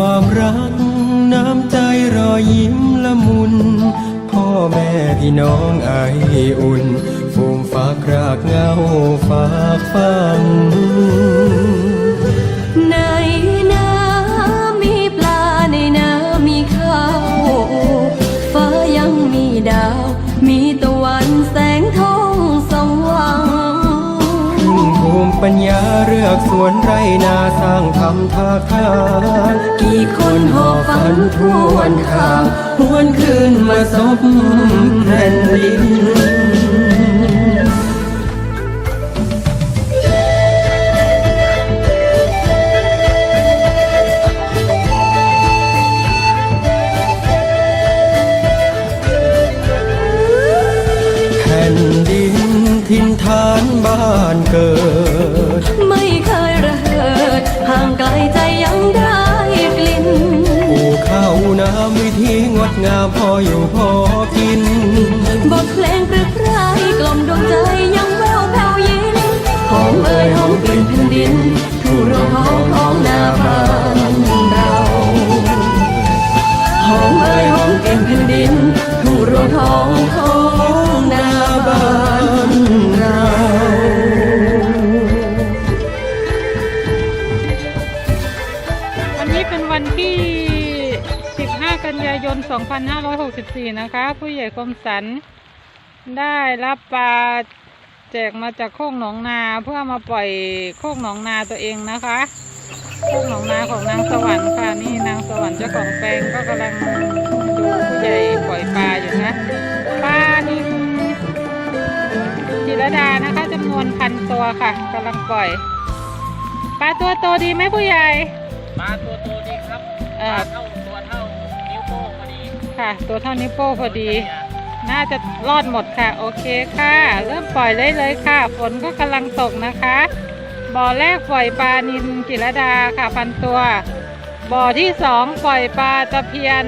รักน้ำใจรอยยิ้มละมุน พ่อแม่พี่น้องไออุ่นฟูมฝากรากเหงาฝากฟังในน้ำมีปลาในน้ำมีข้าว ฟ้ายังมีดาว มีตะวันแสงทองสว่างพึ่งภูมิปัญญาเรือกสวนไรนาสร้างทำท่าทางกี่ คนหอบฝันทวนข้างหวนคืนมาสบแผ่นดินแผ่นดินทินฐานบ้านเกิด ปรึกไรกล่อมดวงใจยังแววแผ่วยินหอมเอ่ยหอมกลิ่นแผ่นดินทั่วโรงท้องของนาบ้านเราหอมเอ่ยหอมกลิ่นแผ่นดินทั่วโรงท้องของนาบ้านเราวันนี้เป็นวันที่ 15 กันยายน 2564 นะคะ ผู้ใหญ่คมสัน ได้รับปลาแจกมาจากโคกหนองนาเพื่อมาปล่อยโคกหนองนาตัวเองนะคะโคกหนองนาของนางสวรรค์ค่ะนี่นางสวรรค์เจ้าของแปลงก็กำลังดูผู้ใหญ่ปล่อยปลาอยู่นะปลานิลจิรดานะคะจำนวนพันตัวค่ะกำลังปล่อยปลาตัวโตดีไหมผู้ใหญ่ปลาตัวโตดีครับเอปอลาเท่าตัวเท่านิ้วโป้งพอดีค่ะ ตัวเท่านิ้วโป้งพอดี น่าจะรอดหมดค่ะ โอเคค่ะ เริ่มปล่อยเลยเลยค่ะ ฝนก็กำลังตกนะคะ บ่อแรกปล่อยปลานินจิรดาค่ะพันตัว บ่อที่สองปล่อยปลาตะเพียน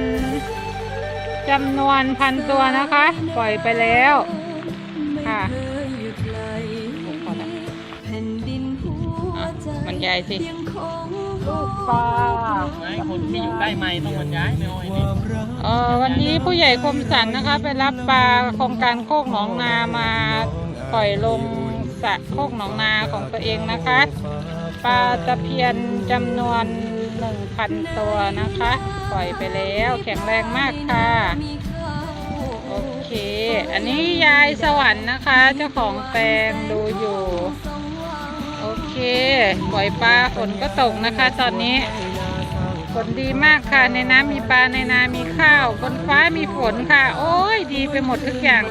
จำนวนพันตัวนะคะ ปล่อยไปแล้วค่ะแผ่นดินหัวใจบรรยายสิยังคง ลูกปลาไม้คนที่อยู่ใกล้ไม้ต้องมันย้ายไม่อ้อยนี่เออวันนี้ผู้ใหญ่คมสันนะคะ ไปรับปลาโครงการโคกหนองนามาปล่อยลงสระโคกหนองนาของตัวเองนะคะ ปลาตะเพียนจำนวนหนึ่งพันตัวนะคะ ปล่อยไปแล้วแข็งแรงมากค่ะโอเค อันนี้ยายสวรรค์นะคะ เจ้าของแปลงดูอยู่โอเค ปล่อยปลาฝนก็ตกนะคะ ตอนนี้ฝนดีมากค่ะ ในน้ำมีปลาในนา มีข้าว บนฟ้ามีฝนค่ะ โอ้ยดีไปหมดทุกอย่าง